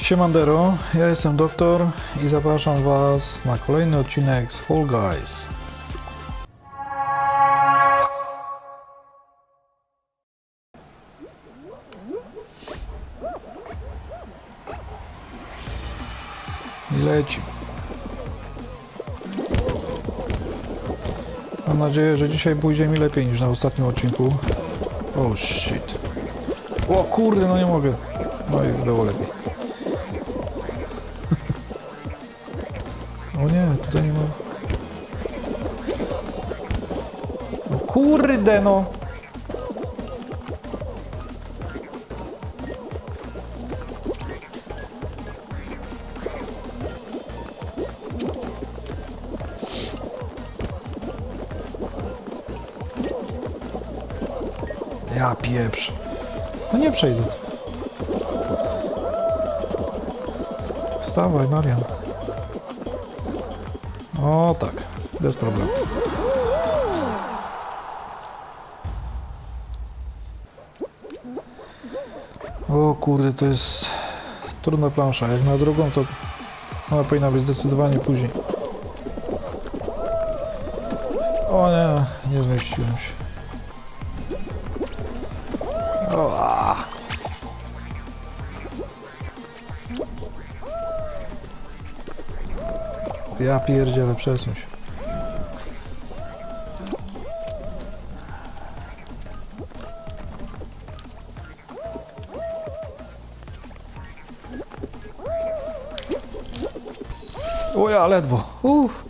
Siemandero, ja jestem doktor i zapraszam Was na kolejny odcinek z Fall Guys. I leci. Mam nadzieję, że dzisiaj pójdzie mi lepiej niż na ostatnim odcinku. Oh shit. O kurde, no nie mogę. No i było lepiej. O nie, tutaj nie ma. No kurde no! Ja pieprz. No nie przejdę. Wstawaj, Marian. O tak, bez problemu. O kurde, to jest trudna plansza. Jak na drugą, to ona powinna być zdecydowanie później. O nie, nie zmieściłem się. O, Ja pierdzielę, przesuń się. O ja, ledwo. Uff,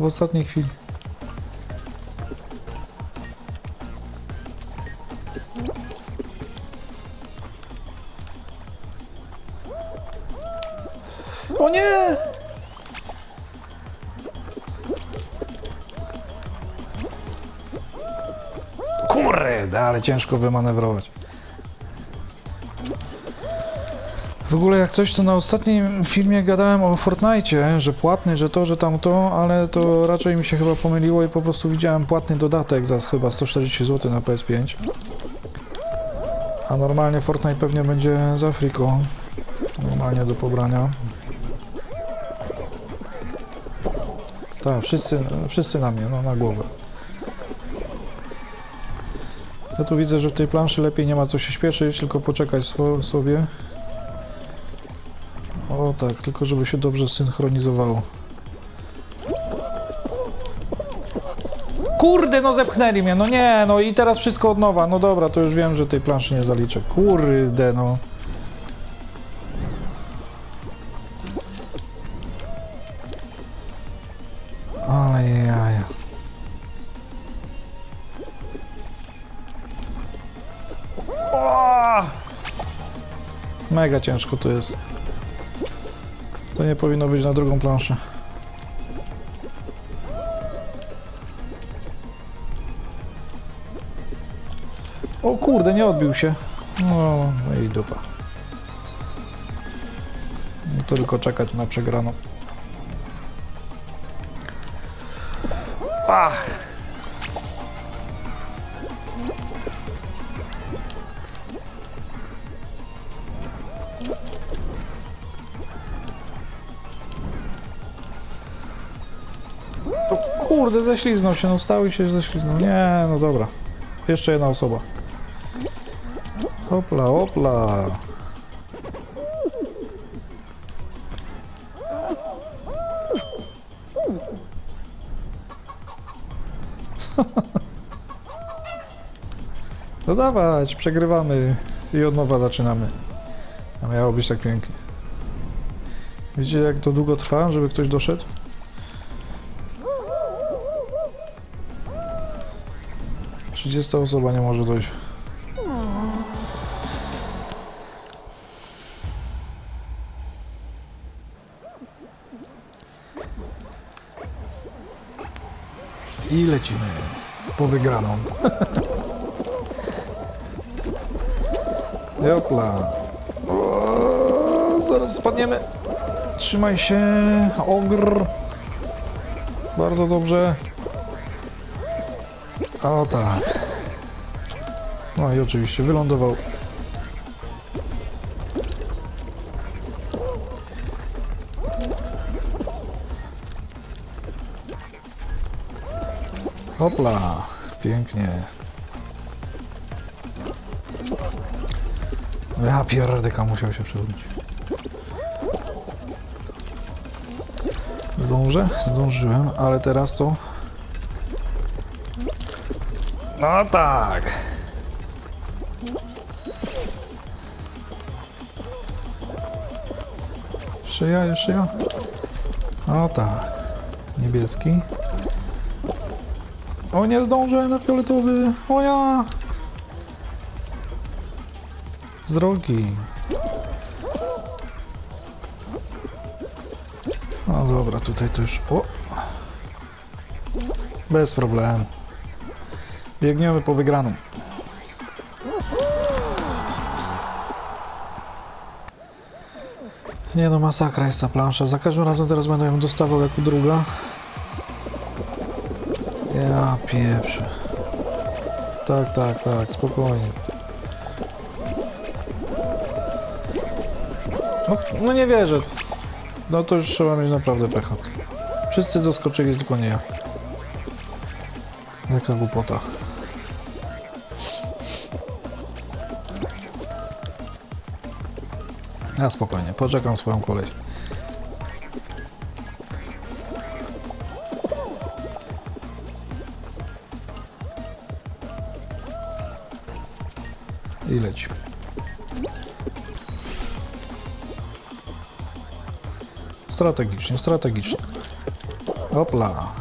w ostatniej chwili. O nie! Ale ciężko wymanewrować. W ogóle jak coś, to na ostatnim filmie gadałem o Fortnite, że płatny, że to, że tamto, ale to raczej mi się chyba pomyliło i po prostu widziałem płatny dodatek za chyba 140 zł na PS5. A normalnie Fortnite pewnie będzie z Afriką. Normalnie do pobrania. Tak, wszyscy, wszyscy na mnie, no na głowę. Ja tu widzę, że w tej planszy lepiej nie ma co się śpieszyć, tylko poczekać sobie. O tak, tylko żeby się dobrze synchronizowało. Kurde, no zepchnęli mnie, no nie, no i teraz wszystko od nowa. No dobra, to już wiem, że tej planszy nie zaliczę. Kurde, no. Mega ciężko to jest. To nie powinno być na drugą planszę. O kurde, nie odbił się. No, no i dupa. No to tylko czekać na przegraną. Ach. Kurde, ześliznął się, no stał i się ześliznął. Nie, no dobra. Jeszcze jedna osoba. Hopla, hopla. No dawać, przegrywamy i od nowa zaczynamy. A miało być tak pięknie. Widzicie jak to długo trwa, żeby ktoś doszedł? Trzydziesta osoba nie może dojść. I lecimy po wygraną. Jopla. O, zaraz spadniemy. Trzymaj się, ogr. Bardzo dobrze. O tak. No i oczywiście wylądował. Hopla, pięknie. No ja pierdyka musiał się przewrócić. Zdążę? Zdążyłem, ale teraz co? No tak. Szyja, jeszcze ja? O tak. Niebieski. O nie zdążę na fioletowy. O ja. Z drogi. No dobra, tutaj to już... O. Bez problemu. Biegniemy po wygraną. Nie no, masakra jest ta plansza. Za każdym razem teraz będę ją dostawał jako druga. Ja pieprzę. Tak, tak, tak, spokojnie. No, no nie wierzę. No to już trzeba mieć naprawdę pecha. Wszyscy doskoczyli, tylko nie ja. Jaka głupota. Ja spokojnie, poczekam swoją kolej. I leci. Strategicznie, strategicznie. Hopla.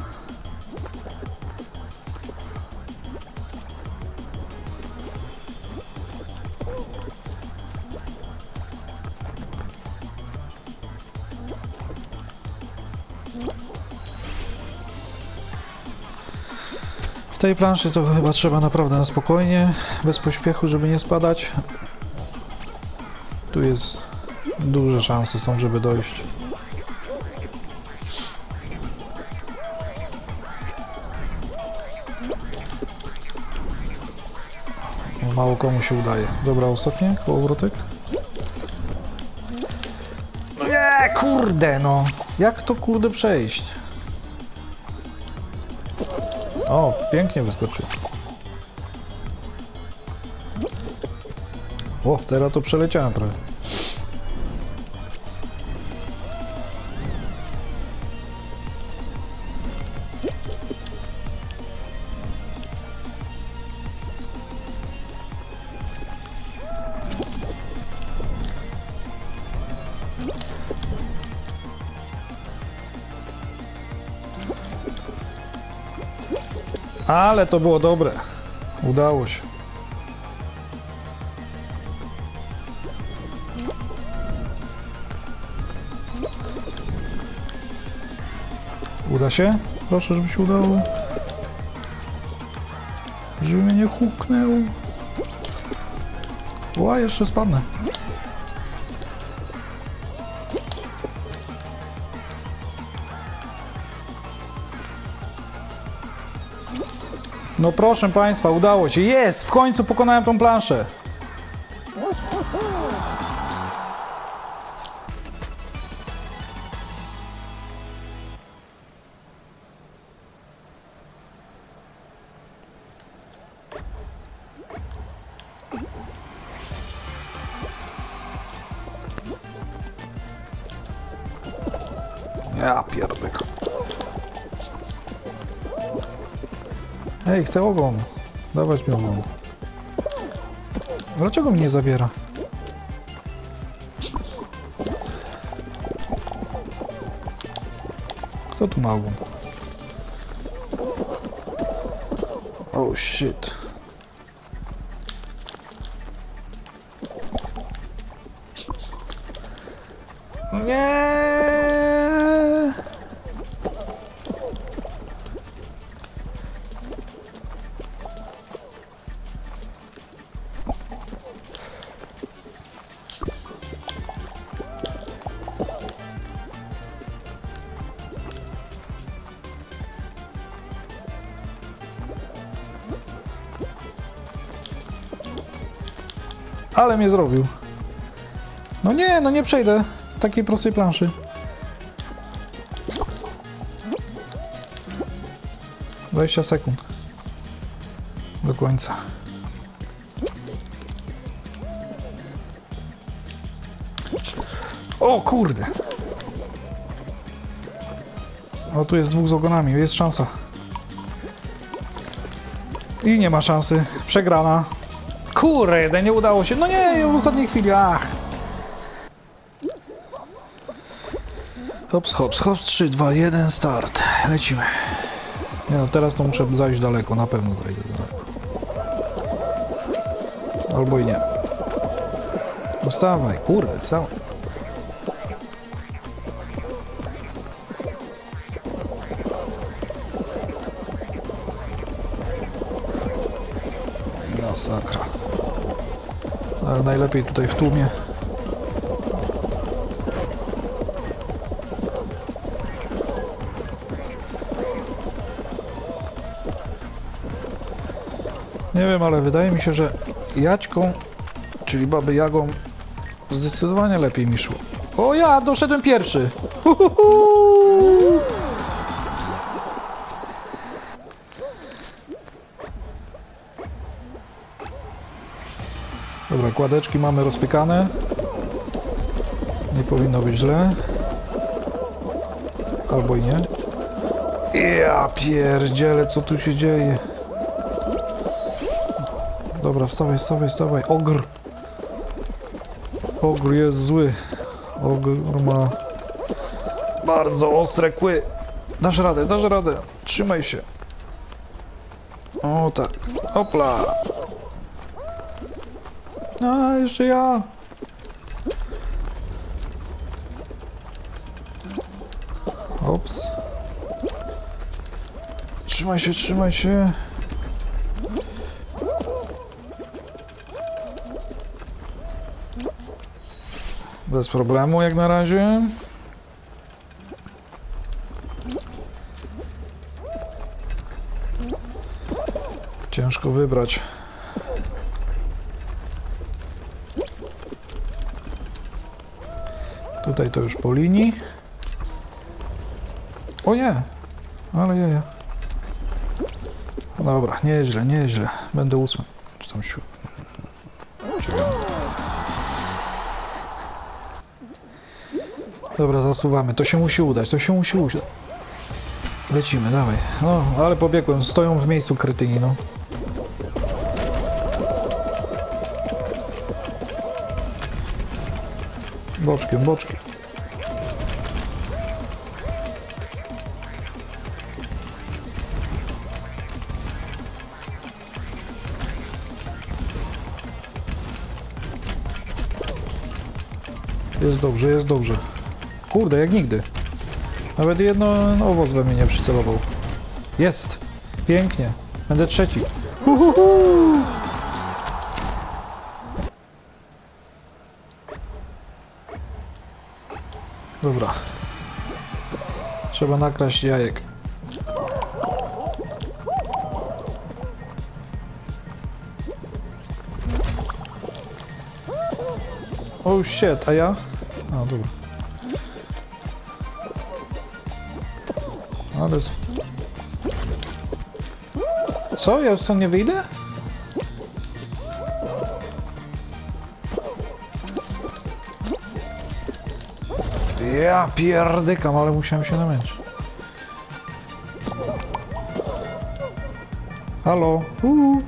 Tej planszy to chyba trzeba naprawdę na spokojnie, bez pośpiechu, żeby nie spadać. Tu jest duże szanse są, żeby dojść. Mało komu się udaje. Dobra, ostatnie. No nie, kurde no! Jak to kurde przejść? O, pięknie wyskoczył. O, teraz to przeleciałem prawie. Ale to było dobre. Udało się. Uda się? Proszę, żeby się udało. Żeby mnie nie huknęło. Ła, jeszcze spadnę. No proszę Państwa, udało się. Jest! W końcu pokonałem tą planszę. Ja pierdolę. Ej, chcę ogon. Dawać mi ogon. Dlaczego mnie nie zabiera? Kto tu ma ogon? Oh shit. Ale mnie zrobił. No nie, no nie przejdę takiej prostej planszy. Dwadzieścia sekund. Do końca. O kurde! O, tu jest dwóch z ogonami, jest szansa. I nie ma szansy. Przegrana. Kurde, nie udało się. No nie, w ostatniej chwili, ach. Hops, hops, hops, 3, 2, 1, start. Lecimy. Nie no, teraz to muszę zajść daleko, na pewno zajdę daleko. Albo i nie. No Wstawaj, kurde, wstawaj. Masakra. Ale najlepiej tutaj w tłumie. Nie wiem, ale wydaje mi się, że Jaćką, czyli Baby Jagą, zdecydowanie lepiej mi szło. O ja, doszedłem pierwszy! Uhuhu! Dobra, kładeczki mamy rozpykane. Nie powinno być źle. Albo i nie. Ja pierdzielę, co tu się dzieje? Dobra, wstawaj, wstawaj, wstawaj. Ogr. Ogr jest zły. Ogr ma bardzo ostre kły. Dasz radę, dasz radę. Trzymaj się. O tak. Opla. A, jeszcze ja. Ops. Trzymaj się, trzymaj się. Bez problemu jak na razie. Ciężko wybrać. Tutaj to już po linii. O nie! Ale ja, ja. Dobra, nieźle, nieźle. Będę ósmy. Czy tam siódmy? Dziewiąty. Dobra, zasuwamy. To się musi udać, to się musi udać. Lecimy, dawaj. No, ale pobiegłem. Stoją w miejscu kretyni, no. Boczkiem, boczkiem. Jest dobrze, jest dobrze. Kurde, jak nigdy. Nawet jedno owoc we mnie nie przycelował. Jest! Pięknie. Będę trzeci. Uhuhu! Trzeba nakraść jajek. Oh shit, a ja? A, dobra. Ale... Co? Ja już stąd nie wyjdę? Ja pierdykam, ale musiałem się namęczyć. Halo? Uuu.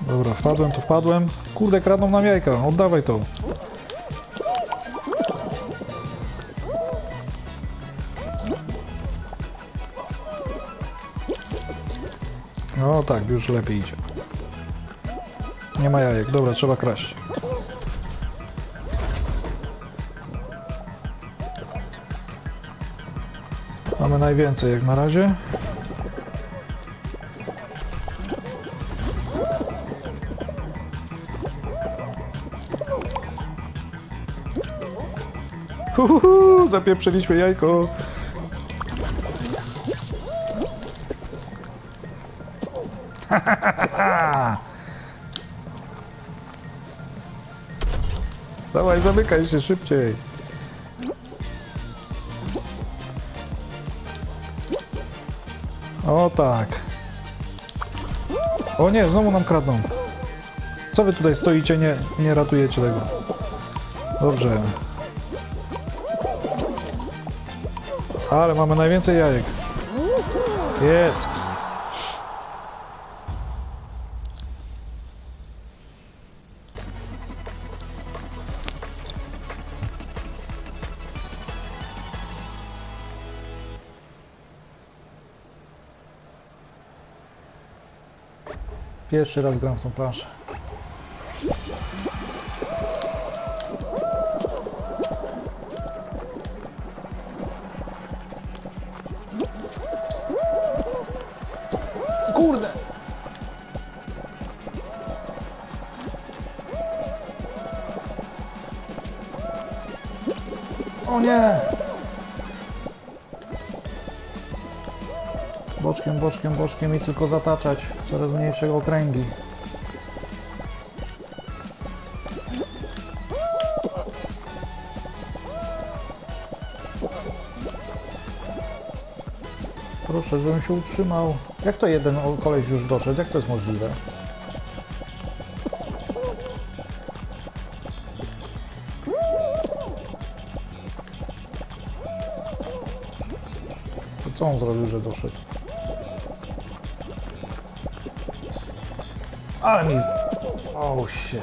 Dobra, wpadłem, to wpadłem. Kurde, kradną nam jajka, oddawaj to. Tak, już lepiej idzie. Nie ma jajek, dobra, trzeba kraść. Mamy najwięcej jak na razie. Uhuhu, zapieprzyliśmy jajko. Dawaj, zamykaj się szybciej. O tak. O nie, znowu nam kradną. Co wy tutaj stoicie, nie, nie ratujecie tego. Dobrze. Ale mamy najwięcej jajek. Jest. Pierwszy raz gram w tą planszę. Boczkiem, boczkiem, i tylko zataczać coraz mniejsze okręgi. Proszę, żebym się utrzymał. Jak to jeden koleś już doszedł? Jak to jest możliwe? To co on zrobił, że doszedł? Ale mi... Oh shit.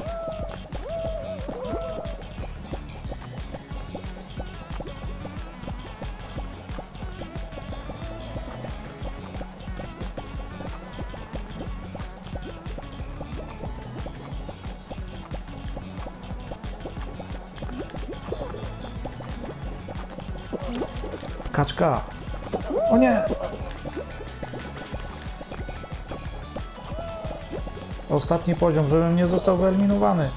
Kaczka. O nie! Ostatni poziom, żebym nie został wyeliminowany.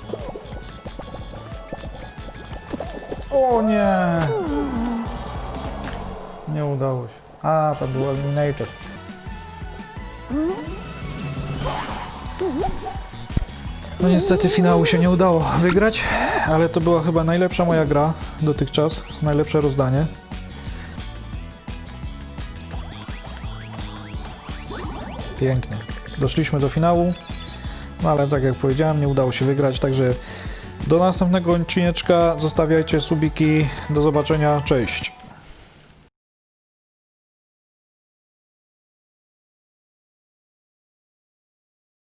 O nie! Nie udało się. A, to był eliminator. No niestety finału się nie udało wygrać, ale to była chyba najlepsza moja gra dotychczas, najlepsze rozdanie. Pięknie. Doszliśmy do finału, no ale tak jak powiedziałem, nie udało się wygrać, także do następnego odcineczka zostawiajcie subiki. Do zobaczenia, cześć.